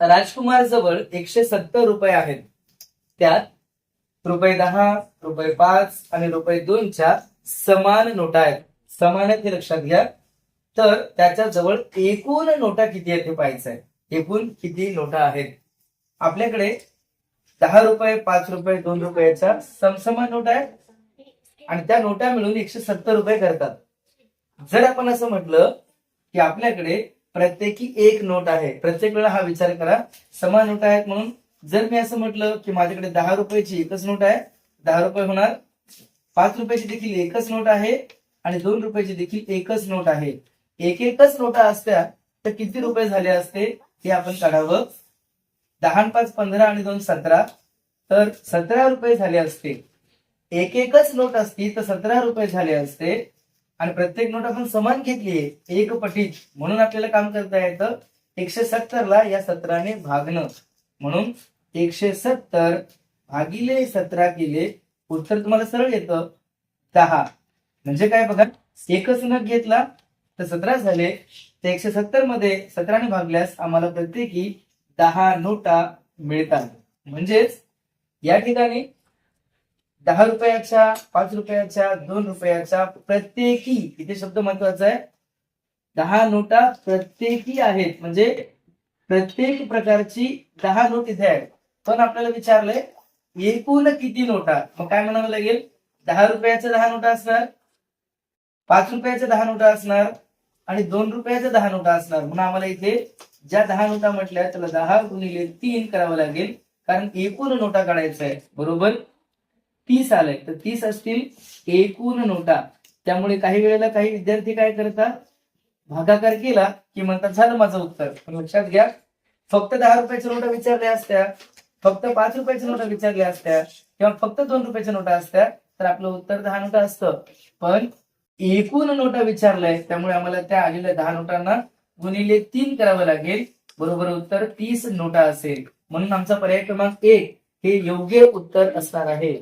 राजकुमार जवळ एकशे सत्तर रुपये आहेत. त्यात रुपये दहा रुपये पाच आणि रुपये दोनच्या समान नोटा आहेत. समान आहेत हे लक्षात घ्या. तर त्याच्याजवळ एकूण नोटा किती आहेत हे पाहायचं आहे एकूण किती नोटा आहेत? आपल्याकडे दहा रुपये पाच रुपये दोन रुपयाच्या समसमान नोटा आहेत. आणि त्या नोटा मिळून एकशे सत्तर रुपये करतात. जर आपण असं म्हटलं की आपल्याकडे प्रत्येकी एक नोट आहे. प्रत्येक वेळा हा विचार करा. समान नोट आहेत म्हणून जर मी असं म्हटलं की माझ्याकडे दहा रुपयाची एकच नोट आहे दहा रुपये होणार. पाच रुपयाची देखील एकच नोट आहे आणि दोन रुपयाची देखील एकच नोट आहे. एक एकच नोटा असत्या तर किती रुपये झाले असते हे आपण काढावं. दहा पाच पंधरा आणि दोन सतरा. तर सतरा रुपये झाले असते. एक एकच नोट असती तर सतरा रुपये झाले असते. आणि प्रत्येक नोट आपण समान घेतली एक पटीत. म्हणून आपल्याला काम करता येतं एकशे सत्तर ला या सतराने भागणं. म्हणून एकशे सत्तर भागिले सतरा केले उत्तर तुम्हाला सरळ येतं दहा. म्हणजे काय बघा एकच नग घेतला तर सतरा झाले. तर एकशे सत्तरमध्ये सतराने भागल्यास आम्हाला प्रत्येकी दहा नोटा मिळतात. म्हणजेच या ठिकाणी दहा रुपयाच्या पाच रुपयाच्या दोन रुपयाच्या प्रत्येकी इथे शब्द महत्त्वाचा आहे. दहा नोटा प्रत्येकी आहेत. म्हणजे प्रत्येक प्रकारची दहा नोट इथे आहेत. पण आपल्याला विचारलंय एकूण किती नोटा? मग काय म्हणावं लागेल? दहा रुपयाच्या दहा नोटा असणार पाच रुपयाच्या दहा नोटा असणार आणि दोन रुपयाच्या दहा नोटा असणार. म्हणून आम्हाला इथे ज्या दहा नोटा म्हटल्या त्याला दहा गुणिले तीन करावं लागेल. कारण एकूण नोटा काढायचा आहे. बरोबर? तीस आलंय. तर तीस असतील एकूण नोटा. त्यामुळे काही वेळेला काही विद्यार्थी काय करतात? भागाकार केला की म्हणतात झालं माझं उत्तर. पण लक्षात घ्या फक्त दहा रुपयाच्या नोटा विचारल्या असत्या फक्त पाच रुपयाच्या नोटा विचारल्या असत्या किंवा फक्त दोन रुपयाच्या नोटा असत्या तर आपलं उत्तर दहा नोटा असतं. पण एकूण नोटा विचारलंय त्यामुळे आम्हाला त्या आलेल्या दहा नोटांना गुणिले तीन करावं लागेल. बरोबर उत्तर तीस नोटा असेल. म्हणून आमचा पर्याय क्रमांक एक हे योग्य उत्तर असणार आहे.